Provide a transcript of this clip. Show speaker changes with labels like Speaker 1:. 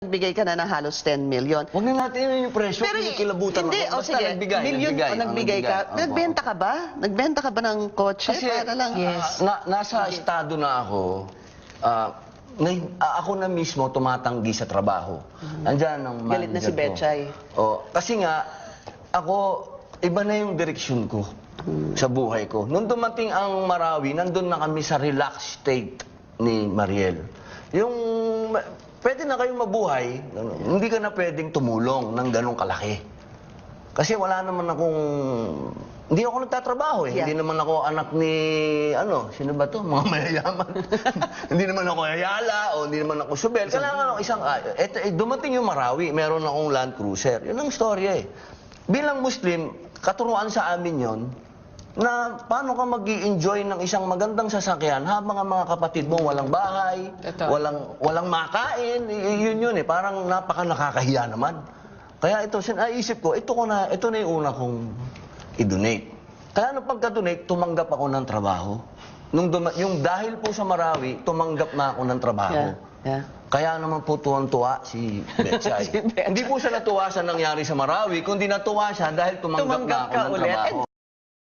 Speaker 1: nagbigay ka na ng halos 10 million.
Speaker 2: Huwag na natin yun yung presyo,
Speaker 1: Pero
Speaker 2: kinikilabutan
Speaker 1: hindi,
Speaker 2: ako.
Speaker 1: o
Speaker 2: Basta
Speaker 1: sige,
Speaker 2: nagbigay,
Speaker 1: million
Speaker 2: nagbigay,
Speaker 1: o
Speaker 2: oh,
Speaker 1: nagbigay ka.
Speaker 2: Opo.
Speaker 1: Nagbenta ka ba? Nagbenta ka ba ng kotse
Speaker 2: Kasi
Speaker 1: para lang?
Speaker 2: ah, na, nasa estado na ako, ah, na, ah, ako na mismo tumatanggi sa trabaho. Andiyan ang
Speaker 1: Mm-hmm. Galit na
Speaker 2: manager
Speaker 1: si Betchay.
Speaker 2: Ko. Oh, kasi nga, ako, iba na yung direksyon ko
Speaker 1: Mm.
Speaker 2: sa buhay ko. Nung dumating ang Marawi, nandun na kami sa relaxed state ni Mariel. Yung, pwede na kayong mabuhay, hindi ka na pwedeng tumulong ng ganong kalaki. Kasi wala naman akong... Hindi ako nagtatrabaho eh.
Speaker 1: Yeah.
Speaker 2: Hindi naman ako anak ni... Ano, sino ba to? Mga mayayaman. hindi naman ako Ayala o hindi naman ako Subel. Kailangan ako isang... ah, eto, eh, dumating yung Marawi, meron akong Land Cruiser. Yun ang storya eh. Bilang Muslim, katuruan sa amin yon na paano ka mag enjoy ng isang magandang sasakyan habang ang mga kapatid mo walang bahay,
Speaker 1: Totoo.
Speaker 2: walang walang makain, Y- yun yun eh, parang napaka nakakahiya naman. Kaya ito, sin naisip ko, ito ko na, ito na yung una kong i-donate. Kaya nung pagka-donate, tumanggap ako ng trabaho. Nung duma- yung dahil po sa Marawi, tumanggap na ako ng trabaho.
Speaker 1: Yeah, yeah.
Speaker 2: Kaya naman po tuwang-tuwa si Betchay.
Speaker 1: Si Betchay.
Speaker 2: Hindi po siya natuwa sa nangyari sa Marawi, kundi natuwa siya dahil tumanggap,
Speaker 1: Tumanggap
Speaker 2: na ako
Speaker 1: ka
Speaker 2: ng
Speaker 1: ulit.
Speaker 2: trabaho.